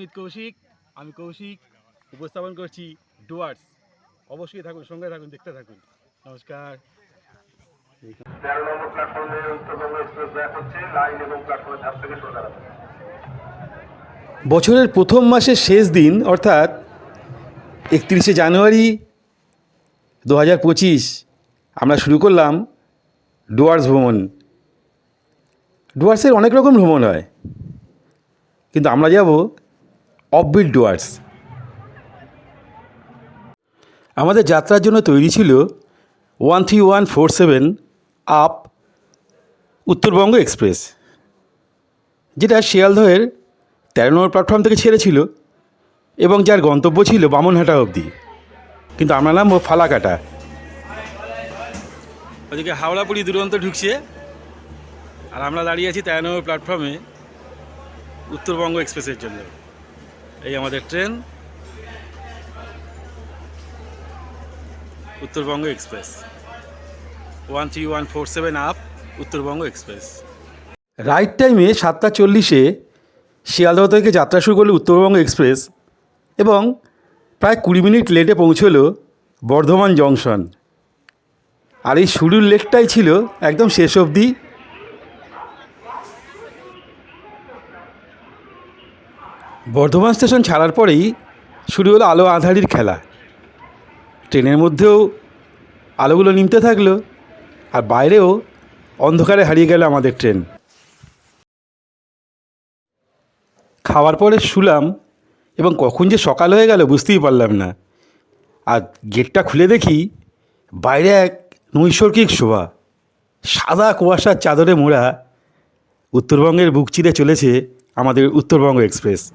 With Kaushik আমি কৌশিক উপস্থাপন করছি ডুয়ার্স। অবশ্যই থাকুন সঙ্গে থাকুন দেখতে থাকুন। নমস্কার। তেরো নম্বর প্ল্যাটফর্মে উত্তরবঙ্গ এক্সপ্রেস ব্যাক হচ্ছে লাইন এবং প্ল্যাটফর্মের ধার থেকে সোজা বছরের প্রথম মাসের শেষ দিন অর্থাৎ একত্রিশে জানুয়ারি দু হাজার পঁচিশ আমরা শুরু করলাম ডুয়ার্স ভ্রমণ। ডুয়ার্সের অনেক রকম ভ্রমণ হয় কিন্তু আমরা যাব অফবিট ডুয়ার্স আমাদের যাত্রার জন্য তৈরি ছিল one three one four seven up Uttarbanga express, যেটা শিয়ালদহের তেরো নম্বর প্ল্যাটফর্ম থেকে ছেড়েছিল এবং যার গন্তব্য ছিল বামনহাটা অবধি। কিন্তু আমরা নামবো ফালাকাটা। ওদিকে হাওড়াপুরি দুরন্ত ঢুকছে আর আমরা দাঁড়িয়ে আছি তেরো নম্বর প্ল্যাটফর্মে উত্তরবঙ্গ এক্সপ্রেসের জন্য। এই আমাদের train. Uttarbanga express. One three one four seven up Uttarbanga express. Right টাইমে সাতটা চল্লিশে শিয়ালদহ থেকে যাত্রা শুরু করল উত্তরবঙ্গ এক্সপ্রেস এবং প্রায় কুড়ি মিনিট লেটে পৌঁছলো বর্ধমান জংশন। আর এই শুরুর লেকটাই ছিল একদম শেষ অবধি বর্ধমান স্টেশন ছাড়ার পরেই শুরু হলো আলো আঁধারির খেলা। ট্রেনের মধ্যেও আলোগুলো নিমতে থাকল আর বাইরেও অন্ধকারে হারিয়ে গেল আমাদের ট্রেন। খাওয়ার পরে শুলাম এবং কখন যে সকাল হয়ে গেল বুঝতেই পারলাম না। আর গেটটা খুলে দেখি বাইরে এক নৈসর্গিক শোভা। সাদা কুয়াশার চাদরে মোড়া উত্তরবঙ্গের বুক চিরে চলেছে আমাদের উত্তরবঙ্গ এক্সপ্রেস।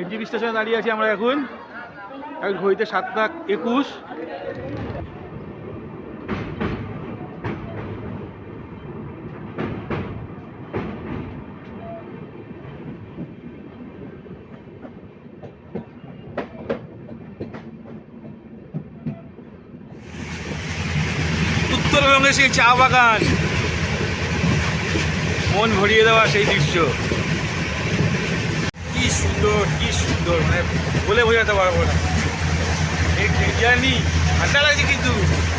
এনজিবি স্টেশনে দাঁড়িয়ে আছি আমরা এখন। এখন ঘড়িতে সাতটা একুশ। উত্তরবঙ্গে সেই চা বাগান। মন ভরিয়ে দেওয়া সেই দৃশ্য। কি সুন্দর কি সুন্দর মানে বলে বোঝাতে পারব না। এই ঠান্ডা লাগছে কিন্তু,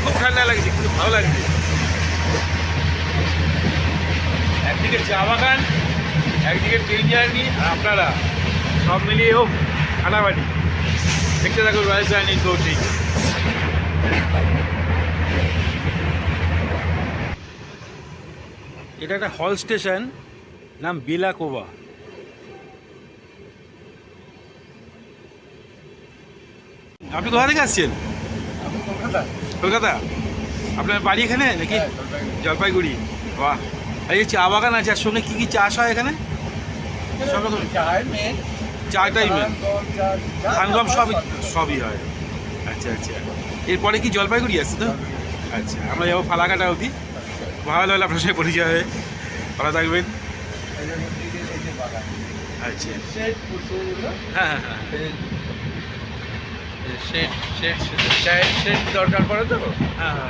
খুব ঠান্ডা লাগছে, কিন্তু ভালো লাগছে। একদিকে চা বাগান, একদিকে ট্রেন জার্নি আর আপনারা সব মিলিয়ে হোক ফাটাফাটি দেখতে থাকুন রয়্যাল জার্নি কৌশিক এটা একটা হল স্টেশন, নাম বেলাকোবা। আপনি কোথা থেকে আসছেন? কলকাতা। আপনার বাড়ি এখানে নাকি? জলপাইগুড়ি। বাহ। এই চা বাগান আছে আর সঙ্গে কী কী চাষ হয় এখানে? সব রকম। চাটাই মেন ধান গম সবই সবই হয়। আচ্ছা আচ্ছা। এরপরে কি জলপাইগুড়ি আছে তো? আচ্ছা আমরা যাব ফালাকাটা অবধি। ভালো হলে আপনার সঙ্গে পরিচয় হয়ে। ভালো থাকবেন। আচ্ছা। হ্যাঁ হ্যাঁ হ্যাঁ। সেট সেট দরকার পড়ে তো? হ্যাঁ হ্যাঁ।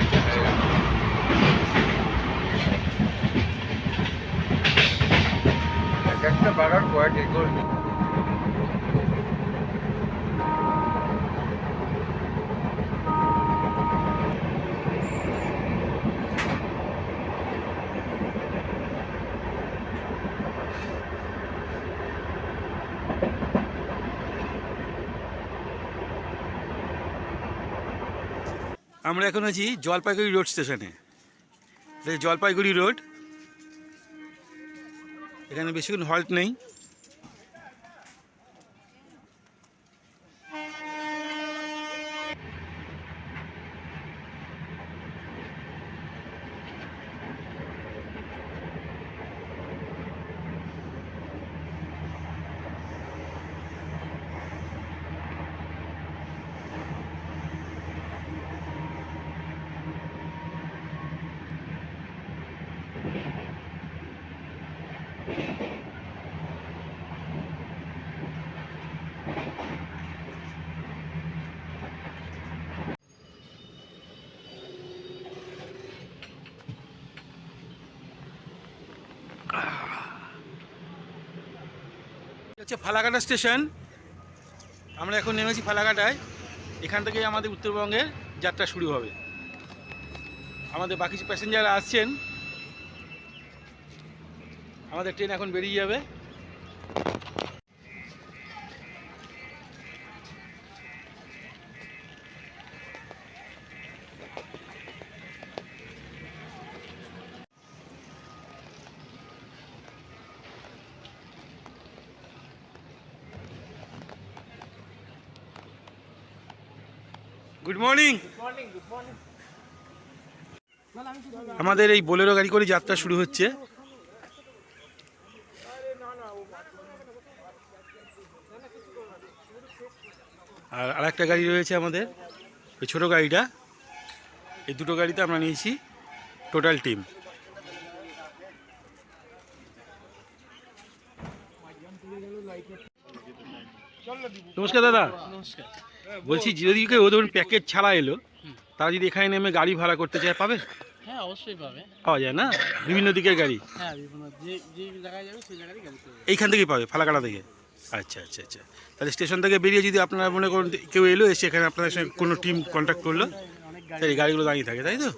এক একটা বাগান কয়েক একর আমরা এখন আছি জলপাইগুড়ি রোড স্টেশনে। জলপাইগুড়ি রোড এখানে বেশিক্ষণ হল্ট নেই। হচ্ছে ফালাকাটা স্টেশন। আমরা এখন নেমেছি ফালাকাটায়। এখান থেকে আমাদের উত্তরবঙ্গের যাত্রা শুরু হবে। আমাদের বাকি প্যাসেঞ্জার আসছেন। আমাদের ট্রেন এখন বেরিয়ে যাবে। গুড মর্নিং আমাদের এই বোলেরো গাড়ি করে যাত্রা শুরু হচ্ছে। আর আরেকটা গাড়ি রয়েছে আমাদের ওই ছোটো গাড়িটা। এই দুটো গাড়িতে আমরা নিয়েছি টোটাল টিম। নমস্কার দাদা। নমস্কার। বলছি যদি কেউ ধরুন প্যাকেজ ছাড়া এলো তারা যদি এখানে নেমে গাড়ি ভাড়া করতে চায় পাবে? হ্যাঁ অবশ্যই পাবে। পাওয়া যায় না? বিভিন্ন দিকের গাড়ি? হ্যাঁ বিভিন্ন যে যে জায়গায় যাবে সেই জায়গায় গাড়ি পেয়ে এইখান থেকেই পাবে ফালাকাটা থেকে? আচ্ছা আচ্ছা আচ্ছা। তাহলে স্টেশন থেকে বেরিয়ে যদি আপনারা মনে করুন কেউ এলো এসে এখানে আপনাদের সঙ্গে কোনো টিম কন্ট্যাক্ট করল তাহলে গাড়িগুলো দাঁড়িয়ে থাকে তাই তো?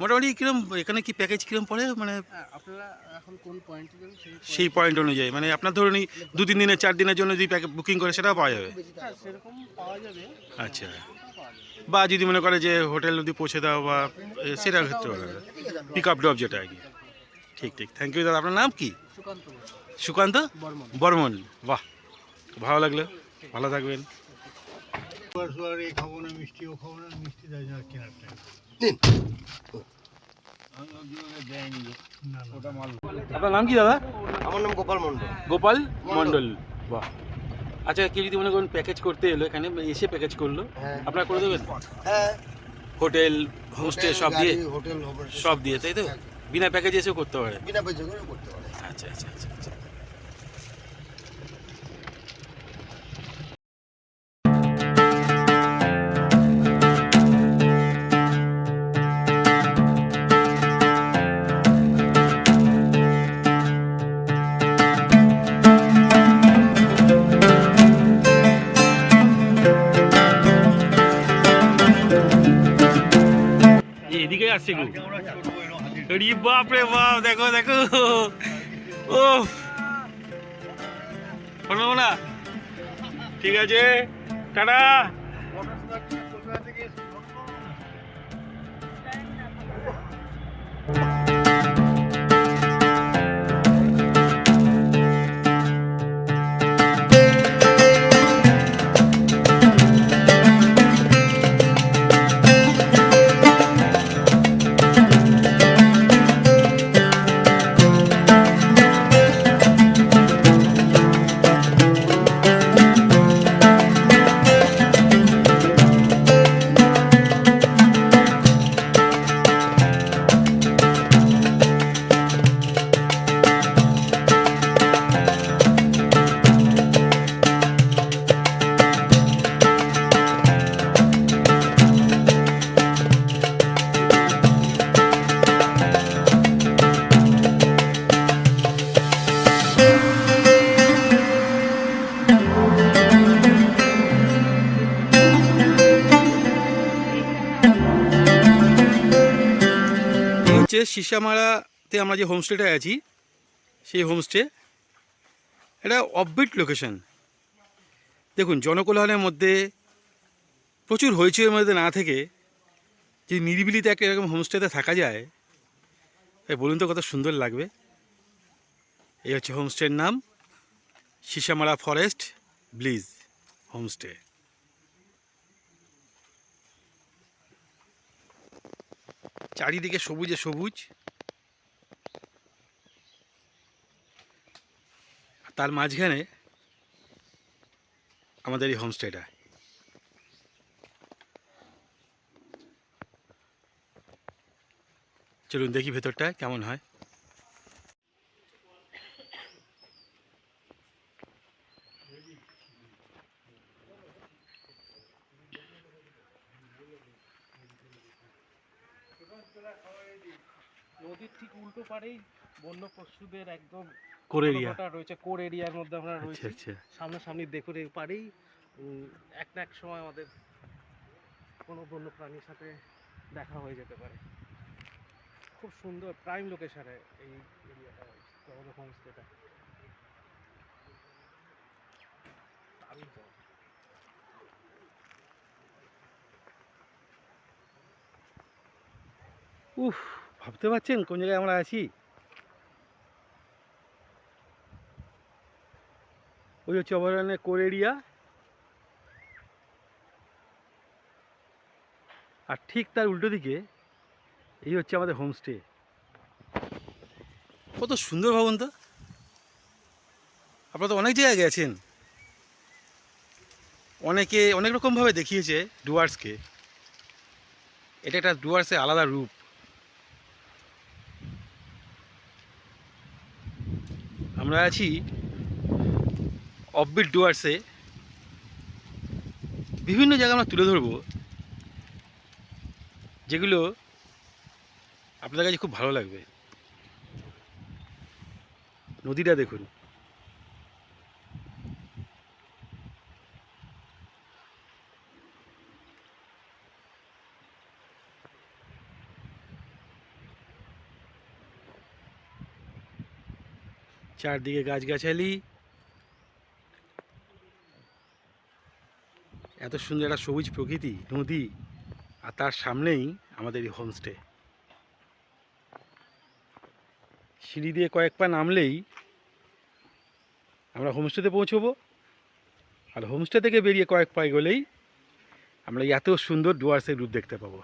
মোটামুটি কিরম এখানে কি প্যাকেজ কিরম পড়ে? মানে হ্যাঁ আপনারা এখন কোন পয়েন্টে সেই সেই পয়েন্ট অনুযায়ী। মানে আপনার ধরুন এই দু তিন দিনের চার দিনের জন্য যদি প্যাকেজ বুকিং করে সেটাও পাওয়া যাবে? হ্যাঁ সেরকম পাওয়া যাবে। আচ্ছা। বা যদি মনে করে যে হোটেল যদি পৌঁছে দাও বা এ, সেটার ক্ষেত্রে পিক আপ ড্রপ যেটা আর কি। ঠিক ঠিক। থ্যাংক ইউ দাদা। আপনার নাম কি? সুকান্ত বর্মন। বাহ ভালো লাগল। ভালো থাকবেন। আর এই খাব না মিষ্টিও খাব না মিষ্টি দেয় না কেনার টাইম দেয়নি না না আপনার নাম কি দাদা? আমার নাম গোপাল মন্ডল গোপাল মন্ডল বাহ। আচ্ছা কেউ যদি মনে করুন প্যাকেজ করতে এলো এখানে এসে প্যাকেজ করল? হ্যাঁ। আপনারা করে দেবেন? হ্যাঁ। হোটেল হোমস্টে সব দিয়ে? হোটেল সব দিয়ে তাই তো? বিনা প্যাকেজে এসেও করতে পারে? বিনা পয়সা করতে পারে। আচ্ছা আচ্ছা আচ্ছা। আসছে গো। আরে বাপ রে বাপ দেখো দেখো। ও শোনো না ঠিক আছে? টাটা। হচ্ছে সিসামারাতে আমরা যে হোমস্টেটায় আছি, সেই হোমস্টে এটা অফবিট লোকেশন দেখুন, জনকল্যাণের মধ্যে প্রচুর হইচইয়ের মধ্যে না থেকে যে নিরিবিলিতে একটা এরকম হোমস্টেতে থাকা যায়, এ বলুন তো কত সুন্দর লাগবে। এই হচ্ছে হোমস্টের নাম, সিসামারা ফরেস্ট ব্লিজ হোমস্টে। চারিদিকে সবুজে সবুজ। তার মাঝখানে আমাদের এই হোমস্টেটা চলুন দেখি ভেতরটা কেমন হয়। নদীর ঠিক উল্টো পাড়েই বন্য পশুদের একদম কোর এরিয়া। রয়েছে কোর এরিয়ার মধ্যে আমরা আচ্ছা রয়েছি। আচ্ছা। সামনাসামনি দেখুন এই পারেই উম, এক না এক সময় আমাদের কোনো বন্য প্রাণীর সাথে দেখা হয়ে যেতে পারে। খুব সুন্দর প্রাইম লোকেশনে এই এরিয়াটা আমাদের হোমস্টেটা। দারুণ উফ, ভাবতে পারছেন কোন জায়গায় আমরা আছি? ওই হচ্ছে অভয়ারণ্যের কোর এরিয়া আর ঠিক তার উল্টো দিকে, এই হচ্ছে আমাদের হোমস্টে কত সুন্দর ভবন তো। আপনারা তো অনেক জায়গায় গেছেন। অনেকে অনেক রকমভাবে দেখিয়েছে ডুয়ার্সকে এটা একটা ডুয়ার্সের আলাদা রূপ। আমরা আছি অফবিট ডুয়ার্সে বিভিন্ন জায়গা আমরা তুলে ধরব। যেগুলো আপনাদের কাছে খুব ভালো লাগবে। নদীটা দেখুন। চারদিকে গাছগাছালি। এত সুন্দর একটা সবুজ প্রকৃতি, নদী, আর তার সামনেই আমাদের এই হোমস্টে সিঁড়ি দিয়ে কয়েক পা নামলেই আমরা হোমস্টেতে পৌঁছবো। আর হোমস্টে থেকে বেরিয়ে কয়েক পায়ে গেলেই আমরা এত সুন্দর ডুয়ার্সের রূপ দেখতে পাবো।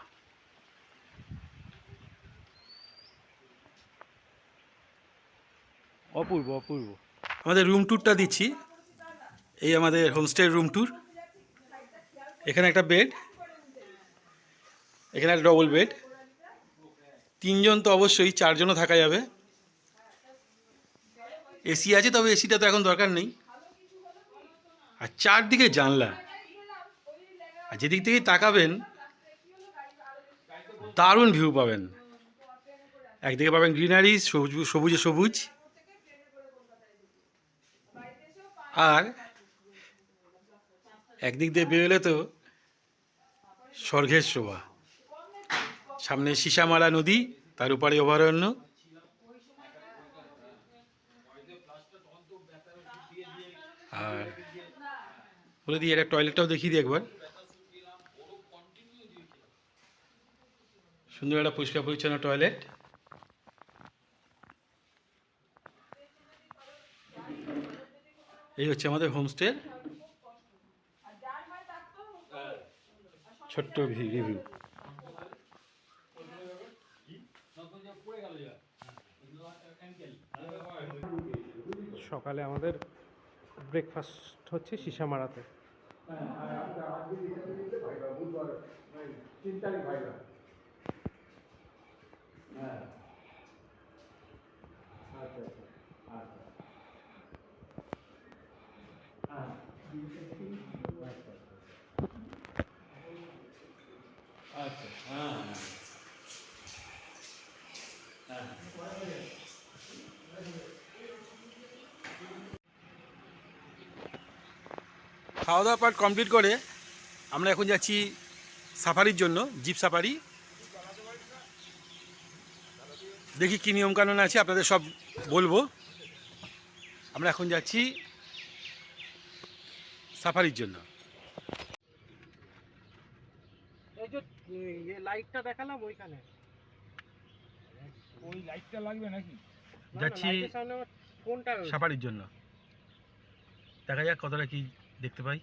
অপূর্ব অপূর্ব। আমাদের রুম ট্যুরটা দিচ্ছি। এই আমাদের হোমস্টের রুম ট্যুর এখানে একটা বেড এখানে একটা ডবল বেড তিনজন তো অবশ্যই, চারজনও থাকা যাবে। এসি আছে, তবে এসিটা তো এখন দরকার নেই। আর চারদিকে জানলা। আর যেদিক থেকে তাকাবেন, দারুণ ভিউ পাবেন। একদিকে পাবেন গ্রিনারি সবুজ, সবুজে সবুজ। আর একদিক দিয়ে বেরোলে তো স্বর্গের শোভা। সামনে সীসামারা নদী, তার উপরে অভয়ারণ্য। আর বলে দিই, একটা টয়লেটটাও দেখিয়ে দিই একবার। সুন্দর একটা পরিষ্কার পরিচ্ছন্ন টয়লেট। এই হচ্ছে আমাদের হোমস্টের ছোট্ট রিভিউ সকালে আমাদের ব্রেকফাস্ট হচ্ছে সিসামারাতে। খাওয়া দাওয়া পার্ট কমপ্লিট করে আমরা এখন যাচ্ছি সাফারির জন্য জিপ সাফারি। দেখি কী নিয়মকানুন আছে আপনাদের সব বলব। আমরা এখন যাচ্ছি সাফারির জন্য। এই যে লাইটটা দেখালাম ওইখানে। ওই লাইটটা লাগবে নাকি? যাচ্ছি। সাফারির জন্য। দেখা যাক কতটা কি দেখতে পাই।